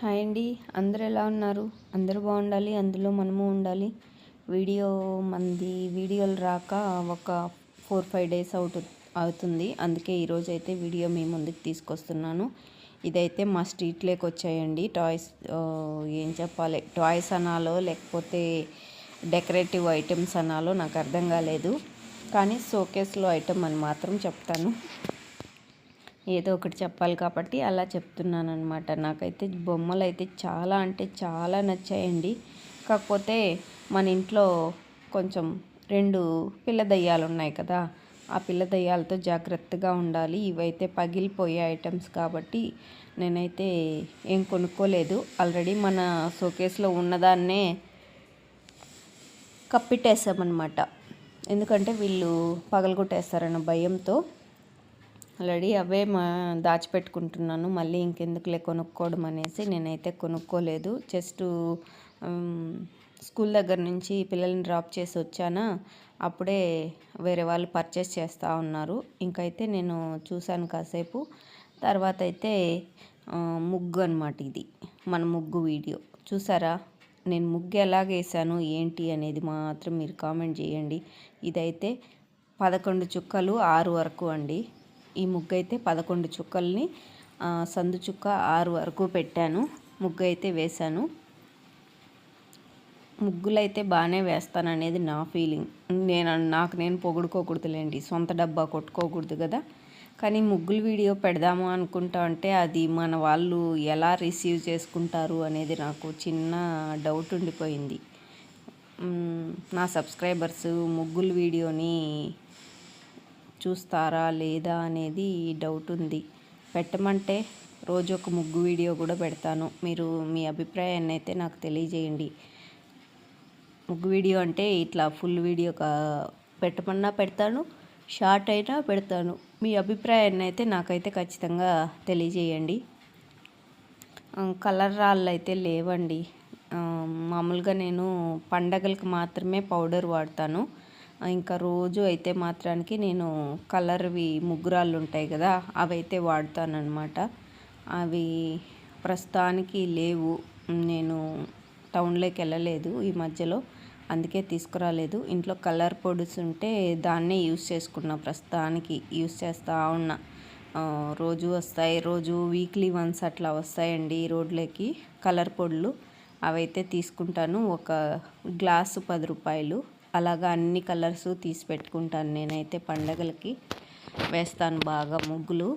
Hi అండి. అందరు ఎలా ఉన్నారు? అందరూ బాగుండాలి. అందులో మనము ఉండాలి. వీడియో మంది వీడియోలు రాక ఒక ఫోర్ ఫైవ్ డేస్ అవుతు అవుతుంది. అందుకే ఈరోజు అయితే వీడియో మీ ముందుకు తీసుకొస్తున్నాను. ఇదైతే మా స్ట్రీట్లోకి వచ్చాయండి. టాయ్స్ ఏం చెప్పాలి? టాయ్స్ అనాలో లేకపోతే డెకరేటివ్ ఐటమ్స్ అనాలో నాకు అర్థం కాలేదు. కానీ షోకేస్లో ఐటమ్ అని మాత్రం చెప్తాను. ఏదో ఒకటి చెప్పాలి కాబట్టి అలా చెప్తున్నాను అనమాట నాకైతే బొమ్మలు అయితే చాలా అంటే చాలా నచ్చాయండి. కాకపోతే మన ఇంట్లో కొంచెం రెండు పిల్ల దయ్యాలు ఉన్నాయి కదా ఆ పిల్ల దయ్యాలతో జాగ్రత్తగా ఉండాలి. ఇవైతే పగిలిపోయే ఐటమ్స్ కాబట్టి నేనైతే ఏం కొనుక్కోలేదు. ఆల్రెడీ మన షోకేస్లో ఉన్నదాన్నే కప్పిట్టేసామన్నమాట ఎందుకంటే వీళ్ళు పగలగొట్టేస్తారన్న భయంతో ఆల్రెడీ అవే మా దాచిపెట్టుకుంటున్నాను. మళ్ళీ ఇంకెందుకులే కొనుక్కోవడం అనేసి నేనైతే కొనుక్కోలేదు. జస్ట్ స్కూల్ దగ్గర నుంచి పిల్లల్ని డ్రాప్ చేసి వచ్చానా? అప్పుడే వేరే వాళ్ళు పర్చేస్ చేస్తూ ఉన్నారు. ఇంకైతే నేను చూశాను కాసేపు. తర్వాత అయితే ముగ్గు అనమాట ఇది. మన ముగ్గు వీడియో. చూసారా? నేను ముగ్గు ఎలాగేసాను ఏంటి అనేది మాత్రం మీరు కామెంట్ చేయండి. ఇదైతే పదకొండు చుక్కలు ఆరు వరకు అండి. ఈ ముగ్గు అయితే పదకొండు చుక్కల్ని సందు చుక్క ఆరు వరకు పెట్టాను. ముగ్గు అయితే వేశాను. ముగ్గులు అయితే బాగానే వేస్తాను అనేది నా ఫీలింగ్. నేను నాకు నేను పొగుడుకోకూడదులేండి. సొంత డబ్బా కొట్టుకోకూడదు కదా. కానీ ముగ్గులు వీడియో పెడదాము అనుకుంటా అంటే అది మన వాళ్ళు ఎలా రిసీవ్ చేసుకుంటారు అనేది నాకు చిన్న డౌట్ ఉండిపోయింది. నా సబ్స్క్రైబర్స్ ముగ్గుల వీడియోని చూస్తారా లేదా అనేది డౌట్ ఉంది. పెట్టమంటే రోజు ఒక ముగ్గు వీడియో కూడా పెడతాను. మీరు మీ అభిప్రాయాన్ని అయితే నాకు తెలియజేయండి. ముగ్గు వీడియో అంటే ఇట్లా ఫుల్ వీడియో పెట్టమన్నా పెడతాను షార్ట్ అయినా పెడతాను. మీ అభిప్రాయాన్ని అయితే నాకైతే ఖచ్చితంగా తెలియజేయండి. కలర్ రాళ్ళు అయితే లేవండి. మామూలుగా నేను పండగలకు మాత్రమే పౌడర్ వాడతాను. ఇంకా రోజు అయితే మాత్రానికి నేను కలర్వి ముగ్గురాళ్ళు ఉంటాయి కదా అవి అయితే వాడతానమాట అవి ప్రస్తుతానికి లేవు. నేను టౌన్లోకి వెళ్ళలేదు ఈ మధ్యలో అందుకే తీసుకురాలేదు. ఇంట్లో కలర్ పొడిస్ ఉంటే దాన్నే యూస్ చేసుకున్నా ప్రస్తుతానికి యూస్ చేస్తూ ఉన్నా. రోజు వస్తాయి రోజు వీక్లీ వన్స్ అట్లా వస్తాయండి రోడ్లకి కలర్ పొడులు. అవైతే తీసుకుంటాను. ఒక గ్లాసు పది రూపాయలు. అలాగా అన్ని కలర్స్ తీసి పెట్టుకుంటాను. నేనైతే పండగలకి వేస్తాను బాగా ముగ్గులు.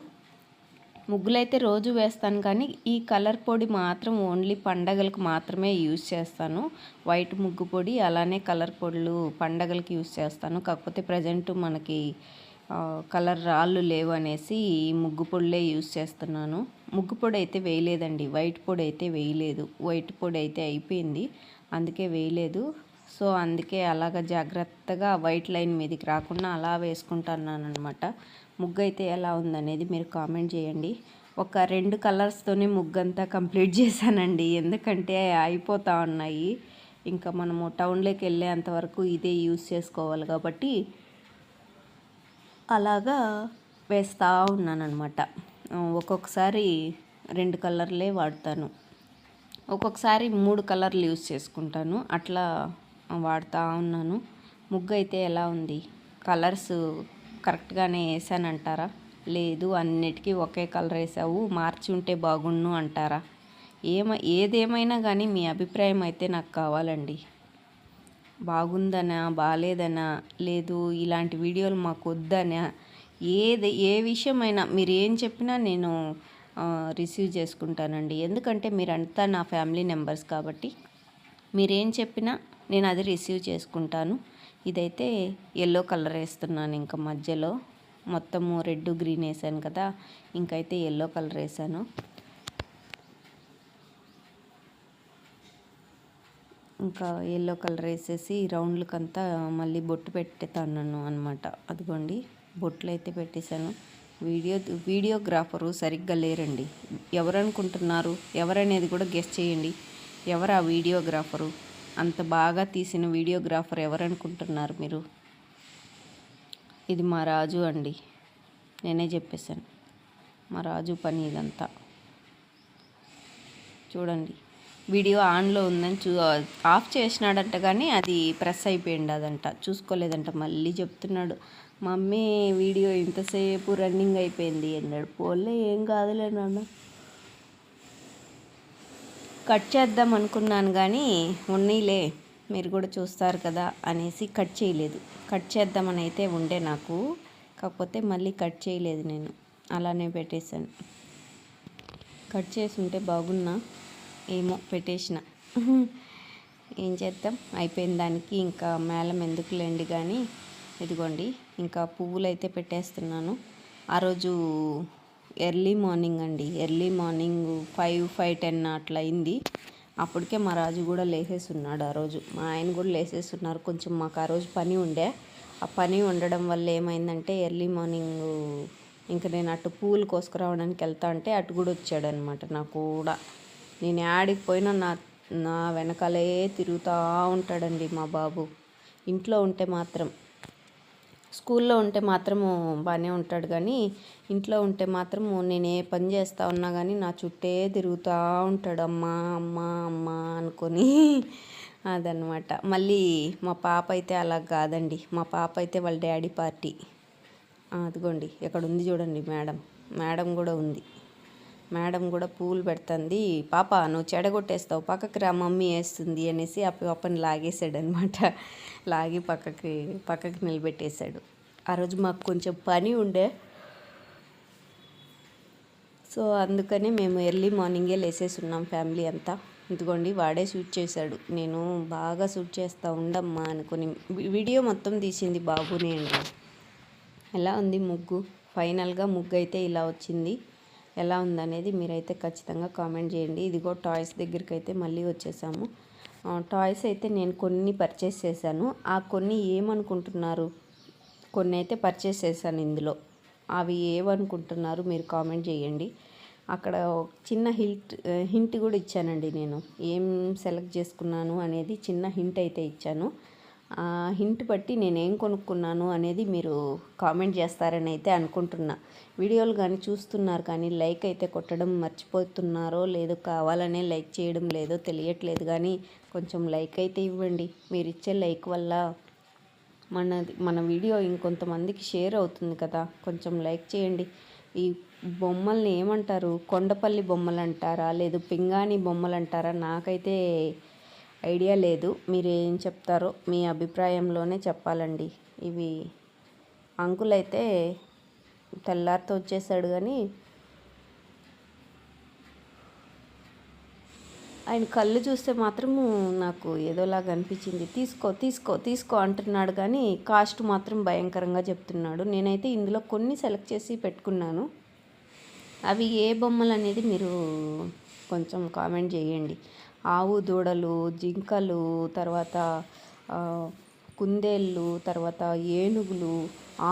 ముగ్గులైతే రోజు వేస్తాను కానీ ఈ కలర్ పొడి మాత్రం ఓన్లీ పండగలకు మాత్రమే యూజ్ చేస్తాను. వైట్ ముగ్గు పొడి అలానే కలర్ పొడులు పండగలకి యూజ్ చేస్తాను. కాకపోతే ప్రజెంట్ మనకి కలర్ రాళ్ళు లేవు అనేసి ఈ ముగ్గు పొడిలే యూజ్ చేస్తున్నాను. ముగ్గు పొడి అయితే వేయలేదండి. వైట్ పొడి అయితే వేయలేదు. వైట్ పొడి అయితే అయిపోయింది. అందుకే వేయలేదు. సో అందుకే అలాగ జాగ్రత్తగా వైట్ లైన్ మీదకి రాకుండా అలా వేసుకుంటున్నాను అనమాట ముగ్గు అయితే ఎలా ఉందనేది మీరు కామెంట్ చేయండి. ఒక రెండు కలర్స్తోనే ముగ్గంతా కంప్లీట్ చేశానండి. ఎందుకంటే అయిపోతూ ఉన్నాయి. ఇంకా మనము టౌన్లోకి వెళ్ళేంతవరకు ఇదే యూస్ చేసుకోవాలి కాబట్టి అలాగా వేస్తూ ఉన్నానమాట ఒక్కొక్కసారి రెండు కలర్లే వాడతాను. ఒక్కొక్కసారి మూడు కలర్లు యూస్ చేసుకుంటాను. అట్లా వాడుతూ ఉన్నాను. ముగ్గు అయితే ఎలా ఉంది? కలర్స్ కరెక్ట్గానే వేసానంటారా? లేదు అన్నిటికీ ఒకే కలర్ వేసావు మార్చి ఉంటే బాగుండు అంటారా? ఏమ ఏదేమైనా కానీ మీ అభిప్రాయం అయితే నాకు కావాలండి. బాగుందనా బాగాలేదనా లేదు ఇలాంటి వీడియోలు మాకు వద్దనా? ఏది ఏ విషయమైనా మీరు ఏం చెప్పినా నేను రిసీవ్ చేసుకుంటానండి. ఎందుకంటే మీరంతా నా ఫ్యామిలీ మెంబర్స్ కాబట్టి. మీరేం చెప్పినా నేను అది రిసీవ్ చేసుకుంటాను. ఇదైతే ఎల్లో కలర్ వేస్తున్నాను ఇంకా మధ్యలో. మొత్తము రెడ్ గ్రీన్ వేసాను కదా ఇంకైతే ఎల్లో కలర్ వేసాను. ఇంకా ఎల్లో కలర్ వేసేసి రౌండ్లకంతా మళ్ళీ బొట్టు పెట్టుతాను అనమాట అదిగోండి బొట్లు అయితే పెట్టేశాను. వీడియో వీడియోగ్రాఫరు సరిగ్గా లేరండి. ఎవరు అనుకుంటున్నారు ఎవరనేది కూడా గెస్ట్ చేయండి. ఎవరు ఆ వీడియోగ్రాఫరు? అంత బాగా తీసిన వీడియోగ్రాఫర్ ఎవరనుకుంటున్నారు మీరు? ఇది మా రాజు అండి. నేనే చెప్పేశాను. మా రాజు పని ఇదంతా. చూడండి. వీడియో ఆన్లో ఉందని చూ ఆఫ్ చేసినాడంట కానీ అది ప్రెస్ అయిపోయింది అదంట. చూసుకోలేదంట. మళ్ళీ చెప్తున్నాడు మమ్మీ వీడియో ఇంతసేపు రన్నింగ్ అయిపోయింది అన్నాడు. పోలే ఏం కాదులే నాన్న. కట్ చేద్దాం అనుకున్నాను కానీ ఉన్నీలే మీరు కూడా చూస్తారు కదా అనేసి కట్ చేయలేదు. కట్ చేద్దామని అయితే ఉండే నాకు కాకపోతే మళ్ళీ కట్ చేయలేదు నేను. అలానే పెట్టేశాను. కట్ చేసి ఉంటే బాగున్నా ఏమో పెట్టేసిన. ఏం చేద్దాం? అయిపోయిన దానికి ఇంకా మేళం ఎందుకులేండి కానీ ఇదిగోండి ఇంకా పువ్వులు అయితే పెట్టేస్తున్నాను. ఆ రోజు ఎర్లీ మార్నింగ్ అండి. Early morning five five ten అట్లా అయింది. అప్పటికే మా రాజు కూడా లేసేస్తున్నాడు ఆ రోజు. మా ఆయన కూడా లేసేస్తున్నారు కొంచెం మాకు ఆ రోజు పని ఉండే. ఆ పని ఉండడం వల్ల ఏమైందంటే ఎర్లీ మార్నింగ్ ఇంకా నేను అటు పూలు కోసుకురావడానికి వెళ్తా అంటే అటు కూడా వచ్చాడనమాట నాకు కూడా. నేను యాడికి పోయినా నా నా వెనకాలే తిరుగుతూ ఉంటాడండి మా బాబు. ఇంట్లో ఉంటే మాత్రం. స్కూల్లో ఉంటే మాత్రము బాగానే ఉంటాడు కానీ ఇంట్లో ఉంటే మాత్రము నేను ఏ పని చేస్తా ఉన్నా కానీ నా చుట్టే తిరుగుతూ ఉంటాడు. అమ్మ అమ్మ అమ్మ అనుకొని అదనమాట మళ్ళీ మా పాప అయితే అలా కాదండి. మా పాప అయితే వాళ్ళ డాడీ పార్టీ. అదిగోండి ఎక్కడ ఉంది చూడండి మేడం. మేడం కూడా ఉంది. మేడం కూడా పూలు పెడుతుంది. పాప నువ్వు చెడగొట్టేస్తావు పక్కకి రా మమ్మీ వేస్తుంది అనేసి ఆ పాపని లాగేశాడు అనమాట లాగి పక్కకి పక్కకి నిలబెట్టేశాడు. ఆ రోజు మాకు కొంచెం పని ఉండే. సో అందుకనే మేము ఎర్లీ మార్నింగే లేసేసి ఉన్నాం ఫ్యామిలీ అంతా. ఇదిగోండి వాడే షూట్ చేశాడు. నేను బాగా షూట్ చేస్తా ఉండమ్మా అనుకుని వీడియో మొత్తం తీసింది బాబునే అండి. ఎలా ఉంది ముగ్గు? ఫైనల్గా ముగ్గు అయితే ఇలా వచ్చింది. ఎలా ఉందనేది మీరైతే ఖచ్చితంగా కామెంట్ చేయండి. ఇదిగో టాయ్స్ దగ్గరికి అయితే మళ్ళీ వచ్చేసాము. టాయ్స్ అయితే నేను కొన్ని పర్చేస్ చేశాను. ఆ కొన్ని ఏమనుకుంటున్నారు? కొన్ని అయితే పర్చేస్ చేశాను ఇందులో. అవి ఏమనుకుంటున్నారు మీరు కామెంట్ చేయండి. అక్కడ చిన్న హింట్ హింట్ కూడా ఇచ్చానండి నేను. ఏం సెలెక్ట్ చేసుకున్నాను అనేది చిన్న హింట్ అయితే ఇచ్చాను. హింట్ బట్టి నేనేం కొనుక్కున్నాను అనేది మీరు కామెంట్ చేస్తారని అయితే అనుకుంటున్నా. వీడియోలు కానీ చూస్తున్నారు కానీ లైక్ అయితే కొట్టడం మర్చిపోతున్నారో లేదో కావాలనే లైక్ చేయడం లేదో తెలియట్లేదు కానీ కొంచెం లైక్ అయితే ఇవ్వండి. మీరు ఇచ్చే లైక్ వల్ల మనది మన వీడియో ఇంకొంతమందికి షేర్ అవుతుంది కదా. కొంచెం లైక్ చేయండి. ఈ బొమ్మల్ని ఏమంటారు? కొండపల్లి బొమ్మలు అంటారా లేదు పింగాణి బొమ్మలు అంటారా నాకైతే ఐడియా లేదు. మీరు ఏం చెప్తారో మీ అభిప్రాయంలోనే చెప్పాలండి. ఇవి అంకుల్ అయితే తెల్లారితో వచ్చేసాడు కానీ ఆయన కళ్ళు చూస్తే మాత్రము నాకు ఏదోలాగా అనిపించింది. తీసుకో తీసుకో తీసుకో అంటున్నాడు కానీ కాస్ట్ మాత్రం భయంకరంగా చెప్తున్నాడు. నేనైతే ఇందులో కొన్ని సెలెక్ట్ చేసి పెట్టుకున్నాను. అవి ఏ బొమ్మలు అనేది మీరు కొంచెం కామెంట్ చేయండి. ఆవు దూడలు జింకలు తర్వాత కుందేళ్ళు తర్వాత ఏనుగులు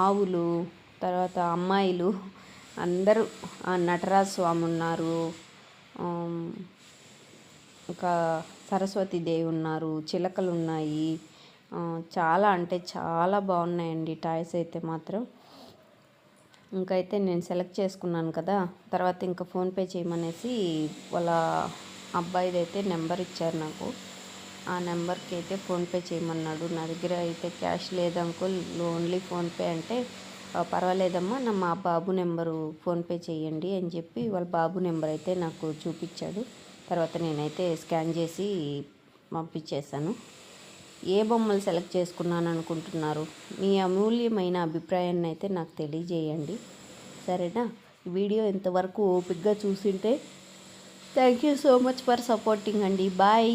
ఆవులు తర్వాత అమ్మాయిలు అందరూ నటరాజ స్వామి ఉన్నారు. ఇంకా సరస్వతి దేవి ఉన్నారు చిలకలు ఉన్నాయి. చాలా అంటే చాలా బాగున్నాయండి టాయ్స్ అయితే మాత్రం. ఇంకైతే నేను సెలెక్ట్ చేసుకున్నాను కదా తర్వాత ఇంకా ఫోన్పే చేయమనేసి వాళ్ళ అబ్బాయిది అయితే నెంబర్ ఇచ్చారు నాకు. ఆ నెంబర్కి అయితే ఫోన్పే చేయమన్నాడు. నా దగ్గర అయితే క్యాష్ లేదు అంకుల్ ఓన్లీ ఫోన్పే అంటే పర్వాలేదమ్మా నా మా బాబు నెంబరు ఫోన్పే చేయండి అని చెప్పి వాళ్ళ బాబు నెంబర్ అయితే నాకు చూపించాడు. తర్వాత నేనైతే స్కాన్ చేసి పంపించేశాను. ఏ బొమ్మలు సెలెక్ట్ చేసుకున్నాను అనుకుంటున్నారు మీ అమూల్యమైన అభిప్రాయాన్ని అయితే నాకు తెలియజేయండి. సరేనా? వీడియో ఇంతవరకు ఓపిక్గా చూసింటే thank you so much for supporting అండి. బాయ్